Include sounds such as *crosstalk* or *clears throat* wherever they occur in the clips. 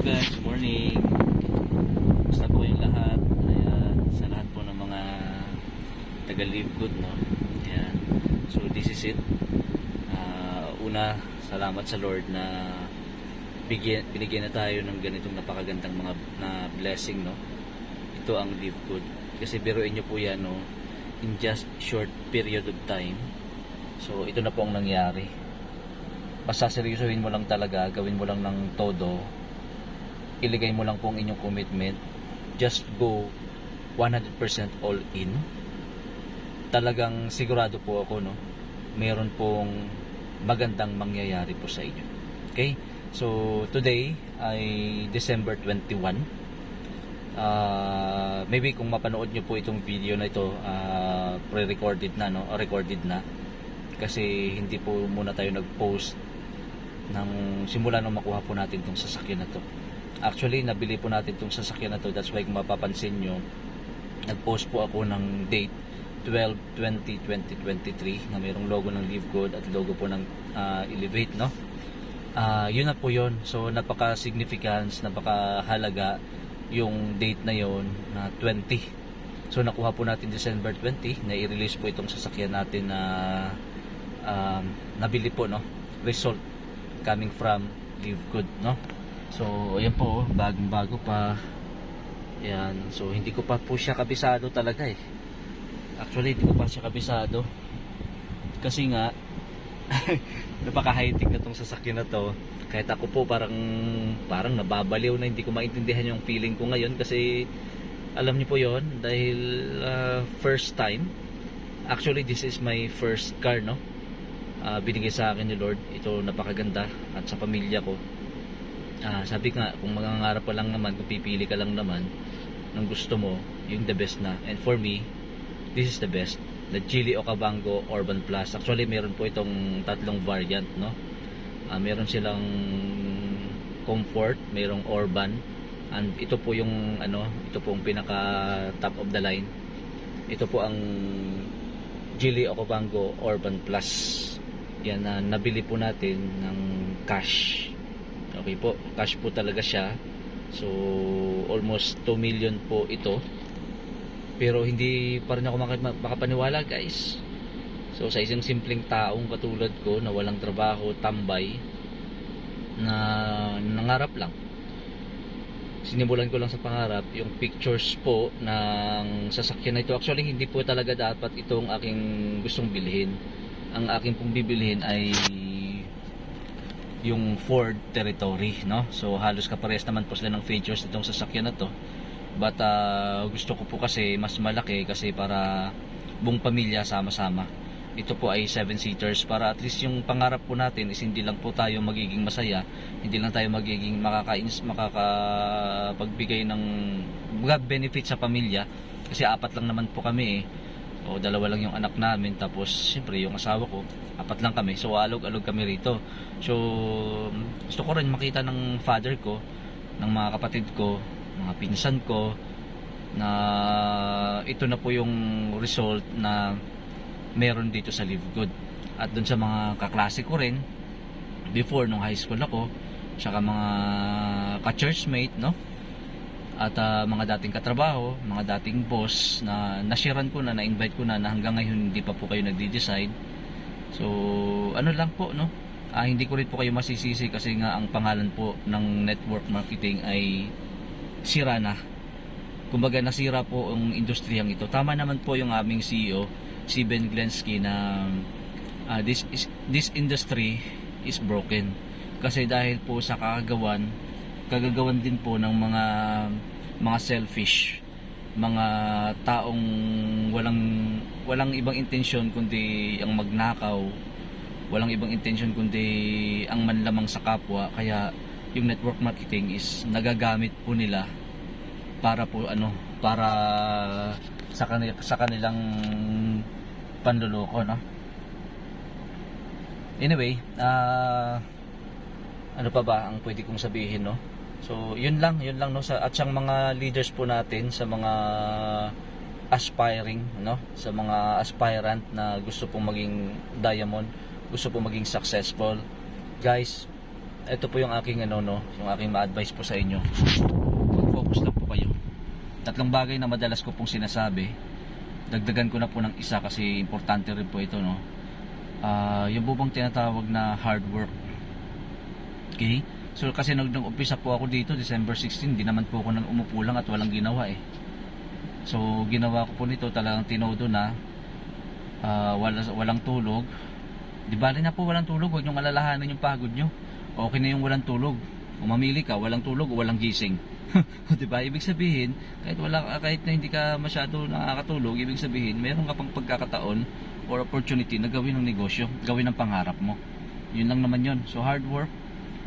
guys, morning. Basta po yung lahat. Ayan, sa lahat po ng mga taga live good, no? Ayan. So this is it. Ah, una, salamat sa Lord na bigyan, binigyan na tayo ng ganitong napakagandang mga na blessing, no? Ito ang live good. Kasi biruin nyo po yan, no? In just short period of time. So ito na po ang nangyari basta seryosohin mo lang talaga, gawin mo lang ng todo, iligay mo lang po ang inyong commitment, just go 100% all in. Talagang sigurado po ako, no, meron pong magandang mangyayari po sa inyo. Okay? So, today ay December 21. Ah, maybe kung mapanood nyo po itong video na ito, ah, pre-recorded na, no? Recorded na. Kasi hindi po muna tayo nag-post ng simula nung makuha po natin itong sasakyan na to. Actually, nabili po natin itong sasakyan na to. That's why kung mapapansin nyo, nag-post po ako ng date 12-20-2023 na mayroong logo ng Live Good at logo po ng ah, Elevate, no? Ah, yun na po yun. So, napaka-significance, napaka-halaga yung date na yon na 20. So, nakuha po natin December 20 na i-release po itong sasakyan natin na um, nabili po, no? Result coming from Live Good, no? So, ayan po, bagong bago pa. Yan. So, hindi ko pa po siya kabisado talaga eh. Actually, hindi ko pa siya kabisado. Kasi nga, *laughs* napaka high-tech na tong sasakyan na to. Kahit ako po parang parang nababaliw na hindi ko maintindihan yung feeling ko ngayon kasi alam niyo po yon dahil uh, first time actually this is my first car no uh, binigay sa akin ni Lord ito napakaganda at sa pamilya ko Ah, sabi nga kung mangangarap ka lang naman kung pipili ka lang naman ng gusto mo yung the best na. And for me this is the best. The Geely Okavango Urban Plus. Actually meron po itong tatlong variant no? Ah, meron silang comfort merong urban and ito po yung ano ito po ang pinaka top of the line. Ito po ang Geely Okavango Urban Plus. Yan na nabili po natin ng cash okay po cash po talaga siya. So almost 2 million po ito. Pero hindi pa rin ako maka- makapaniwala guys. So sa isang simpleng taong katulad ko na walang trabaho tambay na nangarap lang. Sinimulan ko lang sa pangarap yung pictures po ng sasakyan na ito. Actually hindi po talaga dapat itong aking gustong bilhin. Ang aking pong bibilhin ay yung Ford Territory no? So halos kaparehas naman po sila ng features nitong sasakyan na to. But ah, gusto ko po kasi mas malaki kasi para buong pamilya sama-sama. Ito po ay 7 seaters para at least yung pangarap po natin is hindi lang po tayo magiging masaya hindi lang tayo magiging makakains makakapagbigay ng mga benefit sa pamilya. Kasi apat lang naman po kami eh o dalawa lang yung anak namin tapos siyempre yung asawa ko apat lang kami so alog-alog kami rito. So gusto ko rin makita ng father ko ng mga kapatid ko mga pinsan ko na ito na po yung result na meron dito sa Live Good. At dun sa mga kaklase ko rin before nung high school ako saka mga ka-churchmate no at ah, mga dating katrabaho, mga dating boss na nashiran ko na, na-invite ko na na hanggang ngayon hindi pa po kayo nagde-decide. So, ano lang po, no? Ah, hindi ko rin po kayo masisisi kasi nga ang pangalan po ng network marketing ay sira na. Kumbaga nasira po ang industriyang ito. Tama naman po yung aming CEO, si Ben Glensky na ah, this is this industry is broken. Kasi dahil po sa kagagawan, kagagawan din po ng mga mga selfish mga taong walang walang ibang intensyon kundi ang magnakaw walang ibang intensyon kundi ang manlamang sa kapwa. Kaya yung network marketing is nagagamit po nila para po ano para sa kanila, sa kanilang panluloko no? Anyway ah ano pa ba ang pwede kong sabihin no So, yun lang, yun lang no sa at siyang mga leaders po natin sa mga aspiring no, sa mga aspirant na gusto pong maging diamond, gusto pong maging successful. Guys, ito po yung aking ano no, yung aking ma-advise po sa inyo. Mag-focus lang po kayo. Tatlong bagay na madalas ko pong sinasabi. Dagdagan ko na po ng isa kasi importante rin po ito no. Ah, yung po bang tinatawag na hard work. Okay? So kasi nag umpisa po ako dito December 16, di naman po ako nang umupo lang at walang ginawa eh. So ginawa ko po nito talagang tinodo na ah, wala, walang tulog. Di bali na po walang tulog, huwag niyong alalahanin yung pagod nyo. Okay na yung walang tulog. Kung mamili ka, walang tulog o walang gising. *laughs* di ba? Ibig sabihin, kahit wala ka- kahit na hindi ka masyado nakakatulog, ibig sabihin, meron ka pang pagkakataon or opportunity na gawin ng negosyo, gawin ng pangarap mo. Yun lang naman yun. So hard work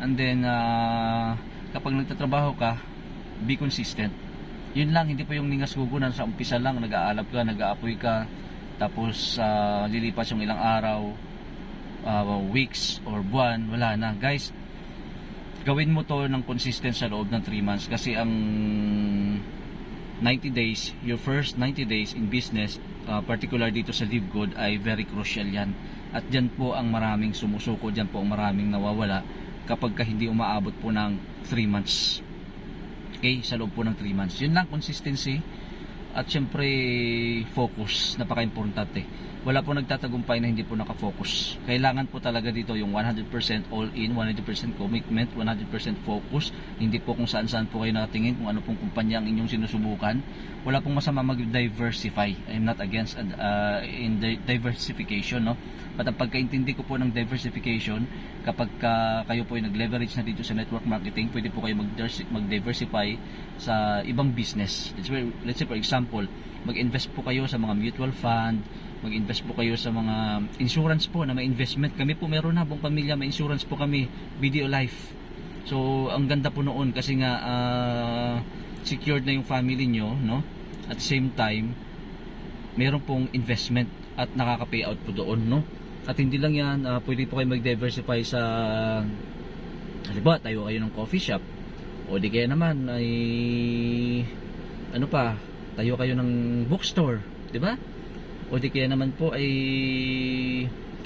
and then ah, kapag nagtatrabaho ka, be consistent. Yun lang, hindi pa yung ningas gugunan sa umpisa lang, nag-aalap ka, nag-aapoy ka, tapos ah, lilipas yung ilang araw, ah, weeks or buwan, wala na. Guys, gawin mo to ng consistent sa loob ng 3 months kasi ang 90 days, your first 90 days in business, uh, particular dito sa Live Good ay very crucial yan. At dyan po ang maraming sumusuko, dyan po ang maraming nawawala kapag ka hindi umaabot po ng 3 months. Okay, sa loob po ng 3 months. Yun lang, consistency at syempre focus, napaka-importante. Wala po nagtatagumpay na hindi po nakafocus. Kailangan po talaga dito yung 100% all in, 100% commitment, 100% focus. Hindi po kung saan-saan po kayo nakatingin, kung ano pong kumpanya ang inyong sinusubukan. Wala pong masama mag-diversify. I'm not against uh, in the diversification, no? But ang pagkaintindi ko po ng diversification, kapag ka kayo po ay nag-leverage na dito sa network marketing, pwede po kayo mag- mag-diversify sa ibang business. Let's say, let's say for example, mag-invest po kayo sa mga mutual fund, mag-invest po kayo sa mga insurance po na may investment. Kami po meron na buong pamilya, may insurance po kami, BDO Life. So, ang ganda po noon kasi nga ah, secured na yung family nyo, no? At same time, meron pong investment at nakaka-payout po doon, no? At hindi lang yan, ah, pwede po kayo mag-diversify sa halimbawa, tayo kayo ng coffee shop o di kaya naman ay ano pa, tayo kayo ng bookstore, di ba? O di kaya naman po ay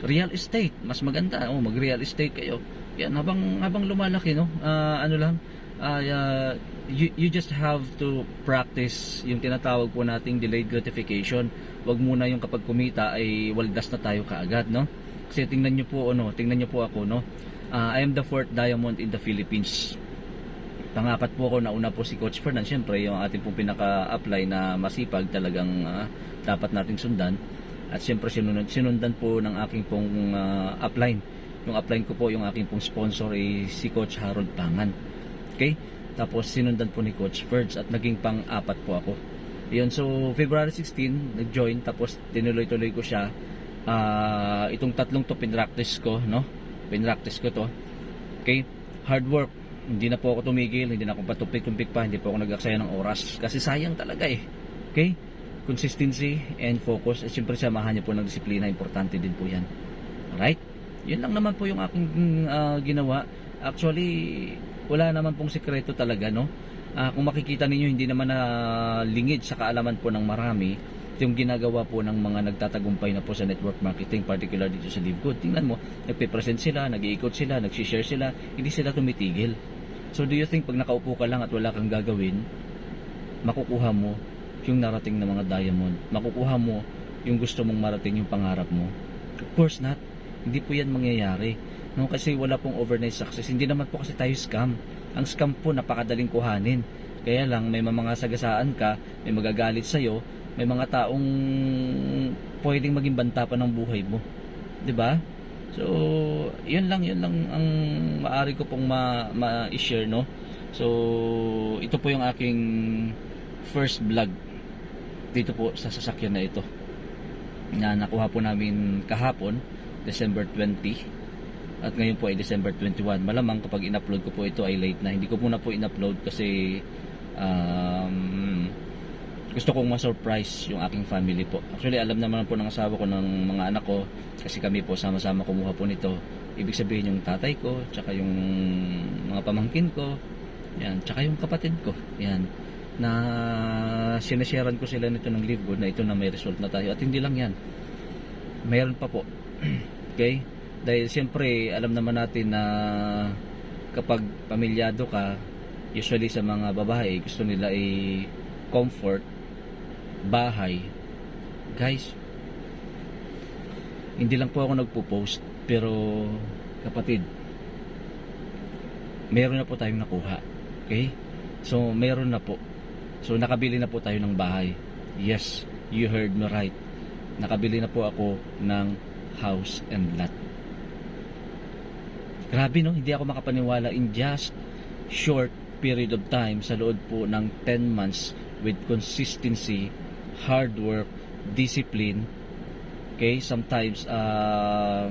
real estate, mas maganda, oh, mag real estate kayo. Yan habang habang lumalaki no, ah, ano lang, ah, ah, you, you just have to practice yung tinatawag po nating delayed gratification. Wag muna yung kapag kumita ay waldas na tayo kaagad, no? Kasi tingnan niyo po ano, tingnan niyo po ako, no? Ah, I am the fourth diamond in the Philippines pangapat po ako nauna po si Coach Fernan syempre yung ating pong pinaka-apply na masipag talagang ah, dapat nating sundan. At syempre sinunod, sinundan po ng aking pong ah, upline yung upline ko po yung aking pong sponsor ay si Coach Harold Pangan okay? Tapos sinundan po ni Coach Ferds at naging pang-apat po ako. Yun so February 16 nag-join. Tapos tinuloy-tuloy ko siya. Ah, itong tatlong to pinractice ko no? Pinractice ko to. Okay? Hard work hindi na po ako tumigil, hindi na ako patumpik-tumpik pa, hindi po ako nag-aksaya ng oras. Kasi sayang talaga eh. Okay? Consistency and focus. At syempre samahan niyo po ng disiplina, importante din po yan. Alright? Yun lang naman po yung aking ah, ginawa. Actually, wala naman pong sekreto talaga, no? Ah, kung makikita ninyo, hindi naman na lingid sa kaalaman po ng marami yung ginagawa po ng mga nagtatagumpay na po sa network marketing, particular dito sa Live. Tingnan mo, nagpe-present sila, nag-iikot sila, nag-share sila, hindi sila tumitigil. So do you think pag nakaupo ka lang at wala kang gagawin, makukuha mo yung narating na mga diamond, makukuha mo yung gusto mong marating yung pangarap mo? Of course not. Hindi po yan mangyayari. No, kasi wala pong overnight success. Hindi naman po kasi tayo scam. Ang scam po napakadaling kuhanin. Kaya lang may mga sagasaan ka, may magagalit sa'yo, may mga taong pwedeng maging banta pa ng buhay mo. 'Di ba? So, 'yun lang, 'yun lang ang maaari ko pong ma- ma-share, no? So, ito po yung aking first vlog dito po sa sasakyan na ito. Na nakuha po namin kahapon, December 20. At ngayon po ay December 21. Malamang kapag in-upload ko po ito ay late na. Hindi ko muna po in-upload kasi um, gusto kong ma-surprise yung aking family po. Actually, alam naman po ng asawa ko ng mga anak ko kasi kami po sama-sama kumuha po nito. Ibig sabihin yung tatay ko, tsaka yung mga pamangkin ko, yan, tsaka yung kapatid ko, yan, na sinasharean ko sila nito ng Live Good na ito na may result na tayo. At hindi lang yan, mayroon pa po. *clears throat* okay? Dahil siyempre, alam naman natin na kapag pamilyado ka, usually sa mga babae, gusto nila ay comfort, bahay. Guys, hindi lang po ako nagpo-post, pero kapatid, meron na po tayong nakuha. Okay? So, meron na po. So, nakabili na po tayo ng bahay. Yes, you heard me right. Nakabili na po ako ng house and lot. Grabe no, hindi ako makapaniwala in just short period of time sa loob po ng 10 months with consistency, hard work, discipline. Okay, sometimes uh,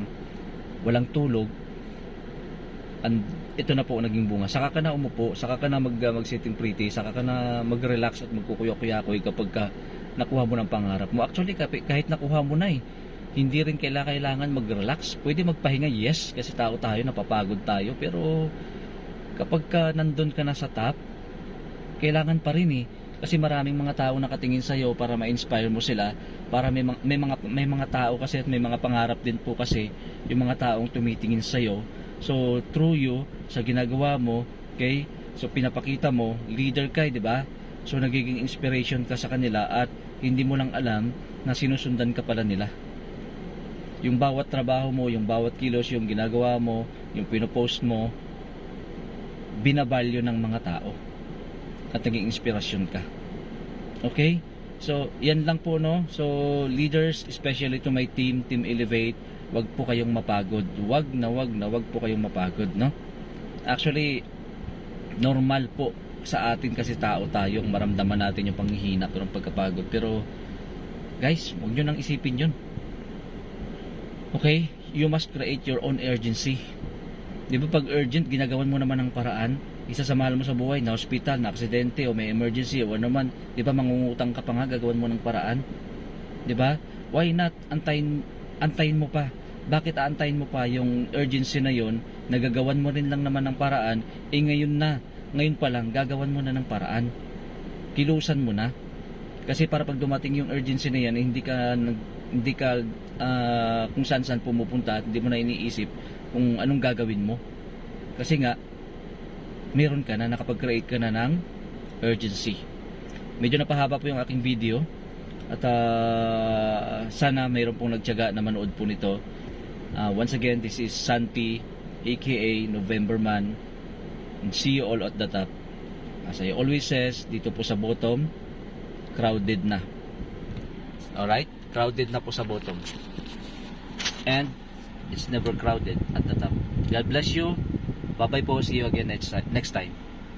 walang tulog. And ito na po ang naging bunga. Saka ka na umupo, saka ka na mag, uh, mag-sitting pretty, saka ka na mag-relax at magkukuyo-kuyakoy kapag ka nakuha mo ng pangarap mo. Actually, kahit nakuha mo na eh, hindi rin kaila- kailangan mag-relax. Pwede magpahinga, yes, kasi tao tayo, napapagod tayo. Pero kapag ka nandun ka na sa top, kailangan pa rin eh. Kasi maraming mga tao nakatingin sa iyo para ma-inspire mo sila, para may, may mga may mga tao kasi at may mga pangarap din po kasi yung mga taong tumitingin sa iyo. So through you sa ginagawa mo, okay? So pinapakita mo, leader ka, eh, 'di ba? So nagiging inspiration ka sa kanila at hindi mo lang alam na sinusundan ka pala nila yung bawat trabaho mo, yung bawat kilos, yung ginagawa mo, yung pinopost mo, binabalyo ng mga tao at naging inspirasyon ka. Okay? So, yan lang po no. So, leaders, especially to my team, Team Elevate, wag po kayong mapagod. Wag na wag na wag po kayong mapagod, no? Actually, normal po sa atin kasi tao tayo ang maramdaman natin yung panghihina pero pagkapagod. Pero, guys, wag nyo nang isipin yun. Okay? You must create your own urgency. Di ba pag urgent, ginagawan mo naman ng paraan, isa sa mahal mo sa buhay, na hospital, na aksidente, o may emergency, o ano man, di ba mangungutang ka pa nga, gagawan mo ng paraan? Di ba? Why not antayin, antayin mo pa? Bakit aantayin mo pa yung urgency na yon nagagawan mo rin lang naman ng paraan, eh ngayon na, ngayon pa lang, gagawan mo na ng paraan. Kilusan mo na. Kasi para pag dumating yung urgency na yan, eh, hindi ka hindi ka ah, kung saan saan pumupunta hindi mo na iniisip kung anong gagawin mo. Kasi nga, meron ka na, nakapag-create ka na ng urgency. Medyo napahaba po yung aking video at ah, sana mayroon pong nagtyaga na manood po nito. Ah, once again, this is Santi aka November Man and see you all at the top. As I always says, dito po sa bottom, crowded na. Alright? Crowded na po sa bottom. And it's never crowded at the top. God bless you. Bye-bye po. See you again next, next time.